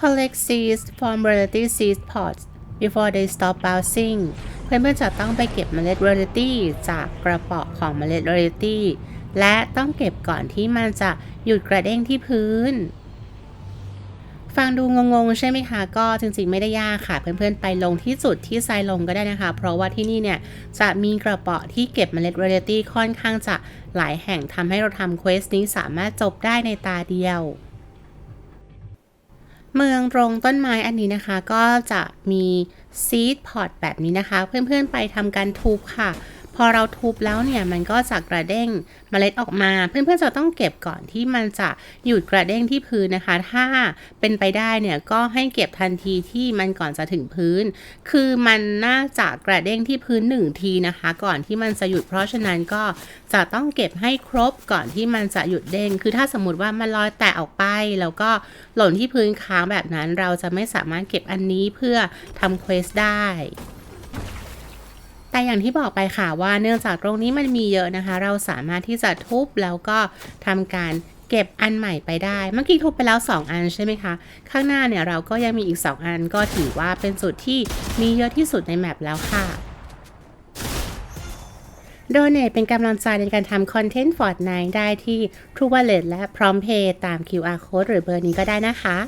collect seeds from reality seed pods before they stop bouncing เพื่อนๆจะต้องไปเก็บเมล็ด reality จากกระเป๋อของเมล็ด reality และต้องเก็บก่อนที่มันจะหยุดกระเด้งที่พื้น ฟังดูงงๆ ใช่ไหมคะ ก็จริงๆไม่ได้ยากค่ะ เพื่อนๆ ไปลงที่จุดที่ทรายลงก็ได้นะคะ เพราะว่าที่นี่เนี่ย จะมีกระเป๋อที่เก็บเมล็ดเรเ a ตี้ค่อนข้างจะหลายแห่งทำให้เราทำเควสนี้สามารถจบได้ในตาเดียว เมืองโรงต้นไม้อันนี้นะคะ ก็จะมีซีดพอร์ตแบบนี้นะคะ เพื่อนๆไปทำการทุบค่ะ อเราทุบแล้วเนี่ยมันก็จะกระเด้งเมล็ดออกมา เพื่อนๆจะต้องเก็บก่อนที่มันจะหยุดกระเด้งที่พื้นนะคะ ถ้าเป็นไปได้เนี่ยก็ให้เก็บทันทีที่มันก่อนจะถึงพื้น คือมันน่าจะกระเด้งที่พื้นหนึ่งทีนะคะ ก่อนที่มันจะหยุดเพราะฉะนั้นก็จะต้องเก็บให้ครบก่อนที่มันจะหยุดเด้ง คือถ้าสมมติว่ามันลอยแตะออกไป แล้วก็หล่นที่พื้นค้างแบบนั้น เราจะไม่สามารถเก็บอันนี้เพื่อทำเควสได้ แต่อย่างที่บอกไปค่ะว่าเนื่องจากตรงนี้มันมีเยอะนะคะ เราสามารถที่จะทุบแล้วก็ทำการเก็บอันใหม่ไปได้ เมื่อกี้ทุบไปแล้ว 2 อันใช่ไหมคะ ข้างหน้าเนี่ยเราก็ยังมีอีก 2 อันก็ถือว่าเป็นจุดที่มีเยอะที่สุดในแมปแล้วค่ะโดเนทเป็นกำลังใจในการทำคอนเทนต์ Fortnite ได้ที่ True Wallet และ Prompt Pay ตาม QR Code หรือเบอร์นี้ก็ได้นะคะ